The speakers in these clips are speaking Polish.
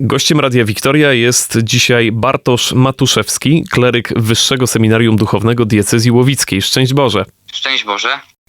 Gościem Radia Wiktoria jest dzisiaj Bartosz Matuszewski, kleryk Wyższego Seminarium Duchownego Diecezji Łowickiej. Szczęść Boże. Szczęść Boże.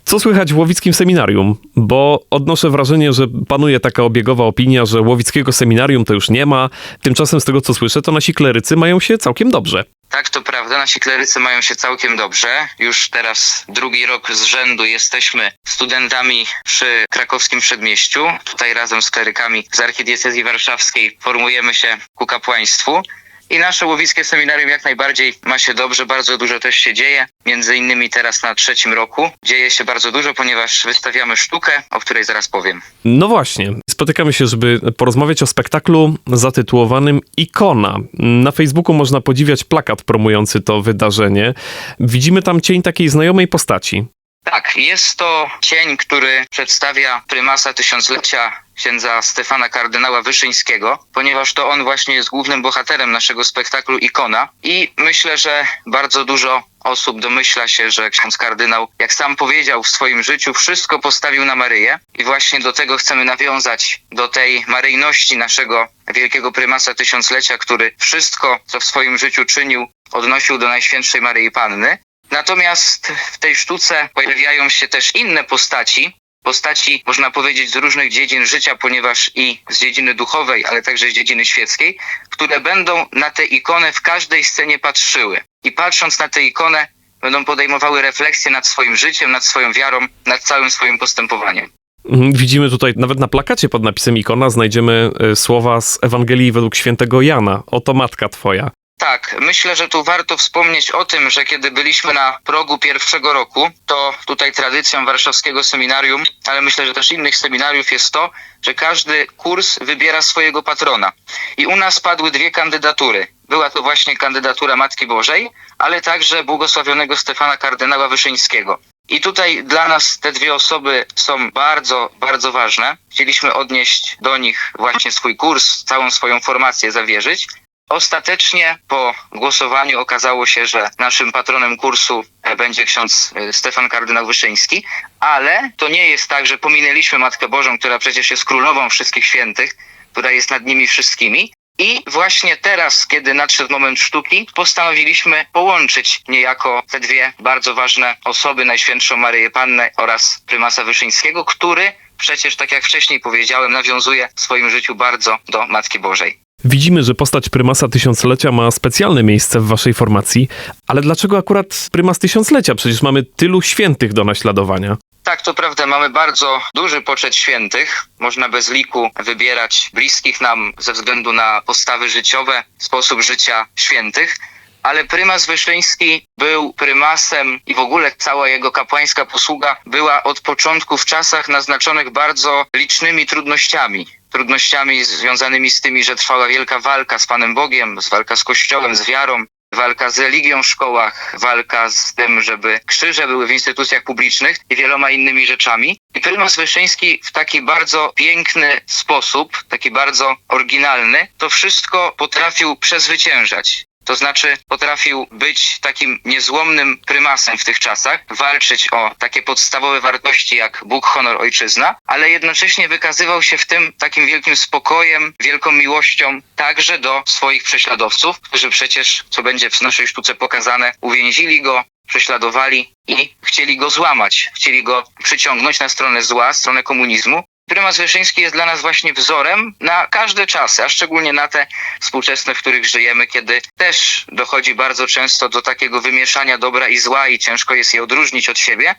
Co słychać w Łowickim Seminarium? Bo odnoszę wrażenie, że panuje taka obiegowa opinia, że Łowickiego Seminarium to już nie ma. Tymczasem z tego co słyszę, to nasi klerycy mają się całkiem dobrze. Tak, to prawda, nasi klerycy mają się całkiem dobrze. Już teraz drugi rok z rzędu jesteśmy studentami przy krakowskim przedmieściu. Tutaj razem z klerykami z archidiecezji warszawskiej formujemy się ku kapłaństwu. I nasze łowickie seminarium jak najbardziej ma się dobrze, bardzo dużo też się dzieje. Między innymi teraz na trzecim roku dzieje się bardzo dużo, ponieważ wystawiamy sztukę, o której zaraz powiem. No właśnie, spotykamy się, żeby porozmawiać o spektaklu zatytułowanym Ikona. Na Facebooku można podziwiać plakat promujący to wydarzenie. Widzimy tam cień takiej znajomej postaci. Tak, jest to cień, który przedstawia prymasa tysiąclecia księdza Stefana kardynała Wyszyńskiego, ponieważ to on właśnie jest głównym bohaterem naszego spektaklu Ikona i myślę, że bardzo dużo osób domyśla się, że ksiądz kardynał, jak sam powiedział w swoim życiu, wszystko postawił na Maryję i właśnie do tego chcemy nawiązać, do tej maryjności naszego wielkiego prymasa tysiąclecia, który wszystko, co w swoim życiu czynił, odnosił do Najświętszej Maryi Panny. Natomiast w tej sztuce pojawiają się też inne postaci, postaci, można powiedzieć, z różnych dziedzin życia, ponieważ i z dziedziny duchowej, ale także z dziedziny świeckiej, które będą na tę ikonę w każdej scenie patrzyły. I patrząc na tę ikonę, będą podejmowały refleksję nad swoim życiem, nad swoją wiarą, nad całym swoim postępowaniem. Mhm, Widzimy tutaj nawet na plakacie pod napisem Ikona znajdziemy e, słowa z Ewangelii według świętego Jana. Oto matka twoja. Tak, myślę, że tu warto wspomnieć o tym, że kiedy byliśmy na progu pierwszego roku, to tutaj tradycją warszawskiego seminarium, ale myślę, że też innych seminariów jest to, że każdy kurs wybiera swojego patrona. I u nas padły dwie kandydatury. Była to właśnie kandydatura Matki Bożej, ale także błogosławionego Stefana kardynała Wyszyńskiego. I tutaj dla nas te dwie osoby są bardzo, bardzo ważne. Chcieliśmy odnieść do nich właśnie swój kurs, całą swoją formację zawierzyć. Ostatecznie po głosowaniu okazało się, że naszym patronem kursu e, będzie ksiądz e, Stefan kardynał Wyszyński, ale to nie jest tak, że pominęliśmy Matkę Bożą, która przecież jest królową wszystkich świętych, która jest nad nimi wszystkimi. I właśnie teraz, kiedy nadszedł moment sztuki, postanowiliśmy połączyć niejako te dwie bardzo ważne osoby, Najświętszą Maryję Pannę oraz prymasa Wyszyńskiego, który przecież, tak jak wcześniej powiedziałem, nawiązuje w swoim życiu bardzo do Matki Bożej. Widzimy, że postać prymasa tysiąclecia ma specjalne miejsce w waszej formacji, ale dlaczego akurat prymas tysiąclecia? Przecież mamy tylu świętych do naśladowania. Tak, to prawda, mamy bardzo duży poczet świętych. Można bez liku wybierać bliskich nam ze względu na postawy życiowe, sposób życia świętych. Ale prymas Wyszyński był prymasem i w ogóle cała jego kapłańska posługa była od początku w czasach naznaczonych bardzo licznymi trudnościami. Trudnościami związanymi z tymi, że trwała wielka walka z Panem Bogiem, z walka z Kościołem, z wiarą, walka z religią w szkołach, walka z tym, żeby krzyże były w instytucjach publicznych i wieloma innymi rzeczami. I prymas Wyszyński w taki bardzo piękny sposób, taki bardzo oryginalny, to wszystko potrafił przezwyciężać. To znaczy potrafił być takim niezłomnym prymasem w tych czasach, walczyć o takie podstawowe wartości jak Bóg, honor, ojczyzna, ale jednocześnie wykazywał się w tym takim wielkim spokojem, wielką miłością także do swoich prześladowców, którzy przecież, co będzie w naszej sztuce pokazane, uwięzili go, prześladowali i chcieli go złamać, chcieli go przyciągnąć na stronę zła, stronę komunizmu. Prymas Wyszyński jest dla nas właśnie wzorem na każde czasy, a szczególnie na te współczesne, w których żyjemy, kiedy też dochodzi bardzo często do takiego wymieszania dobra i zła i ciężko jest je odróżnić od siebie.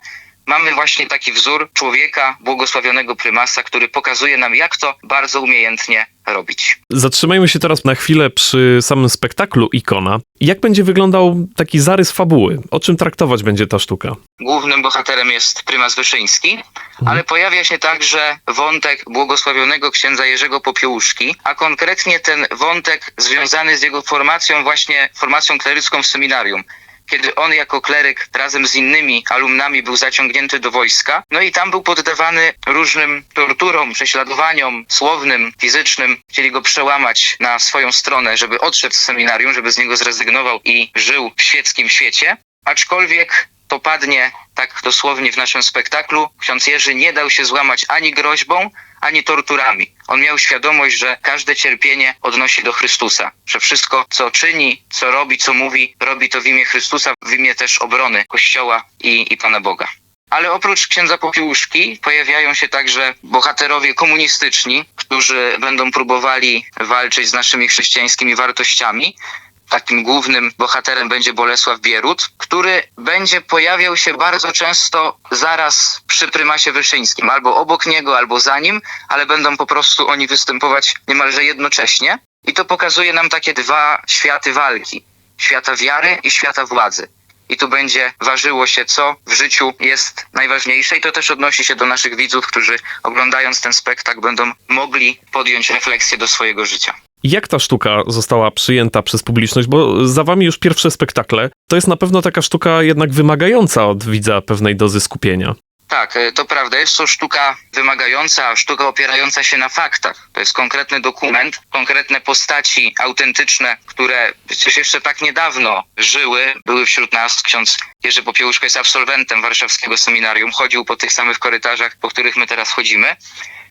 Mamy właśnie taki wzór człowieka, błogosławionego prymasa, który pokazuje nam, jak to bardzo umiejętnie robić. Zatrzymajmy się teraz na chwilę przy samym spektaklu Ikona. Jak będzie wyglądał taki zarys fabuły? O czym traktować będzie ta sztuka? Głównym bohaterem jest prymas Wyszyński, ale pojawia się także wątek błogosławionego księdza Jerzego Popiełuszki, a konkretnie ten wątek związany z jego formacją, właśnie formacją klerycką w seminarium. Kiedy on jako kleryk razem z innymi alumnami był zaciągnięty do wojska, no i tam był poddawany różnym torturom, prześladowaniom słownym, fizycznym. Chcieli go przełamać na swoją stronę, żeby odszedł z seminarium, żeby z niego zrezygnował i żył w świeckim świecie. Aczkolwiek to padnie tak dosłownie w naszym spektaklu. Ksiądz Jerzy nie dał się złamać ani groźbą, ani torturami. On miał świadomość, że każde cierpienie odnosi do Chrystusa, że wszystko, co czyni, co robi, co mówi, robi to w imię Chrystusa, w imię też obrony Kościoła i, i Pana Boga. Ale oprócz księdza Popiełuszki pojawiają się także bohaterowie komunistyczni, którzy będą próbowali walczyć z naszymi chrześcijańskimi wartościami. Takim głównym bohaterem będzie Bolesław Bierut, który będzie pojawiał się bardzo często zaraz przy prymasie Wyszyńskim, albo obok niego, albo za nim, ale będą po prostu oni występować niemalże jednocześnie. I to pokazuje nam takie dwa światy walki: świata wiary i świata władzy i tu będzie ważyło się, co w życiu jest najważniejsze. I to też odnosi się do naszych widzów, którzy oglądając ten spektakl będą mogli podjąć refleksję do swojego życia. Jak ta sztuka została przyjęta przez publiczność? Bo za wami już pierwsze spektakle. To jest na pewno taka sztuka jednak wymagająca od widza pewnej dozy skupienia. Tak, e, to prawda. Jest to sztuka wymagająca, sztuka opierająca się na faktach. To jest konkretny dokument, konkretne postaci autentyczne, które przecież jeszcze tak niedawno żyły, były wśród nas. Ksiądz Jerzy Popiełuszko jest absolwentem warszawskiego seminarium, chodził po tych samych korytarzach, po których my teraz chodzimy.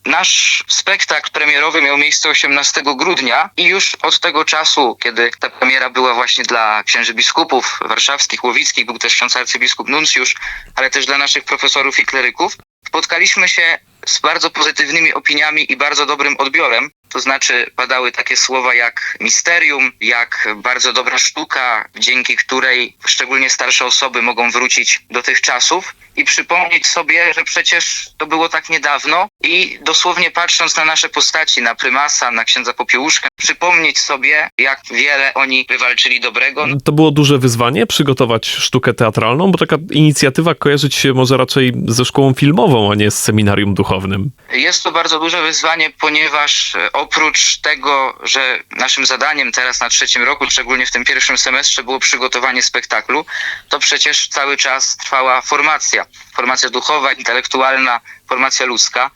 Nasz spektakl premierowy miał miejsce 18 grudnia i już od tego czasu, kiedy ta premiera była właśnie dla księży biskupów warszawskich, łowickich, był też ksiądz arcybiskup Nuncjusz, ale też dla naszych profesorów i kleryków, spotkaliśmy się z bardzo pozytywnymi opiniami i bardzo dobrym odbiorem. To znaczy padały takie słowa jak misterium, jak bardzo dobra sztuka, dzięki której szczególnie starsze osoby mogą wrócić do tych czasów i przypomnieć sobie, że przecież to było tak niedawno i dosłownie patrząc na nasze postaci, na prymasa, na księdza Popiełuszkę, przypomnieć sobie, jak wiele oni wywalczyli dobrego. To było duże wyzwanie przygotować sztukę teatralną, bo taka inicjatywa kojarzyć się może raczej ze szkołą filmową, a nie z seminarium duchownym. Jest to bardzo duże wyzwanie, ponieważ oprócz tego, że naszym zadaniem teraz na trzecim roku, szczególnie w tym pierwszym semestrze, było przygotowanie spektaklu, to przecież cały czas trwała formacja. Formacja duchowa, intelektualna, formacja ludzka.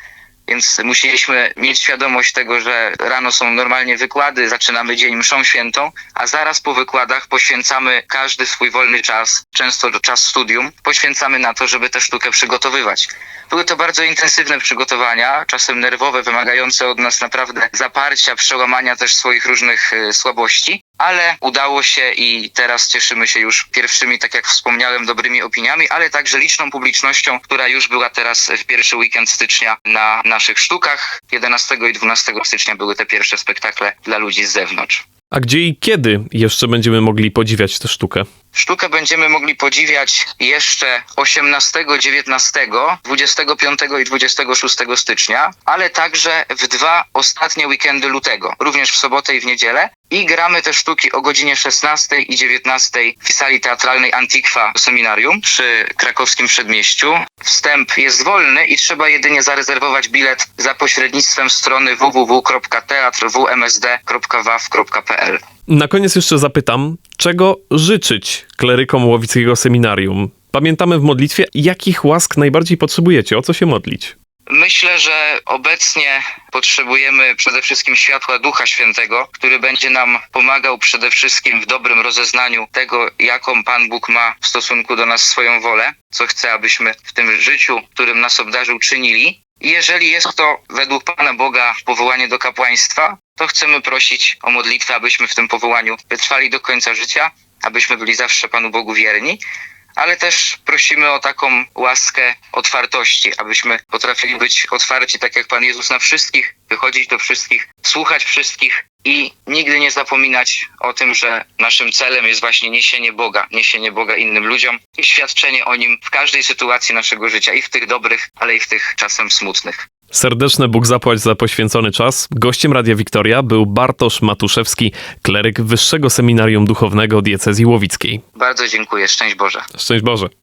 Więc musieliśmy mieć świadomość tego, że rano są normalnie wykłady, zaczynamy dzień mszą świętą, a zaraz po wykładach poświęcamy każdy swój wolny czas, często czas studium, poświęcamy na to, żeby tę sztukę przygotowywać. Były to bardzo intensywne przygotowania, czasem nerwowe, wymagające od nas naprawdę zaparcia, przełamania też swoich różnych y, słabości, ale udało się i teraz cieszymy się już pierwszymi, tak jak wspomniałem, dobrymi opiniami, ale także liczną publicznością, która już była teraz w pierwszy weekend stycznia na naszych sztukach. 11 i 12 stycznia były te pierwsze spektakle dla ludzi z zewnątrz. A gdzie i kiedy jeszcze będziemy mogli podziwiać tę sztukę? Sztukę będziemy mogli podziwiać jeszcze 18, 19, 25 i 26 stycznia, ale także w dwa ostatnie weekendy lutego, również w sobotę i w niedzielę. I gramy te sztuki o godzinie 16 i 19 w sali teatralnej Antikwa Seminarium przy krakowskim przedmieściu. Wstęp jest wolny i trzeba jedynie zarezerwować bilet za pośrednictwem strony www.teatrwmsd.waw.pl. Na koniec jeszcze zapytam, czego życzyć klerykom Łowickiego Seminarium? Pamiętamy w modlitwie, jakich łask najbardziej potrzebujecie, o co się modlić? Myślę, że obecnie potrzebujemy przede wszystkim światła Ducha Świętego, który będzie nam pomagał przede wszystkim w dobrym rozeznaniu tego, jaką Pan Bóg ma w stosunku do nas swoją wolę, co chce, abyśmy w tym życiu, którym nas obdarzył, czynili. Jeżeli jest to według Pana Boga powołanie do kapłaństwa, to chcemy prosić o modlitwę, abyśmy w tym powołaniu wytrwali do końca życia, abyśmy byli zawsze Panu Bogu wierni ale też prosimy o taką łaskę otwartości, abyśmy potrafili być otwarci tak jak Pan Jezus na wszystkich, wychodzić do wszystkich, słuchać wszystkich i nigdy nie zapominać o tym, że naszym celem jest właśnie niesienie Boga, niesienie Boga innym ludziom i świadczenie o Nim w każdej sytuacji naszego życia, i w tych dobrych, ale i w tych czasem smutnych. Serdeczne Bóg zapłać za poświęcony czas. Gościem Radia Wiktoria był Bartosz Matuszewski, kleryk Wyższego Seminarium Duchownego Diecezji Łowickiej. Bardzo dziękuję, szczęść Boże. Szczęść Boże.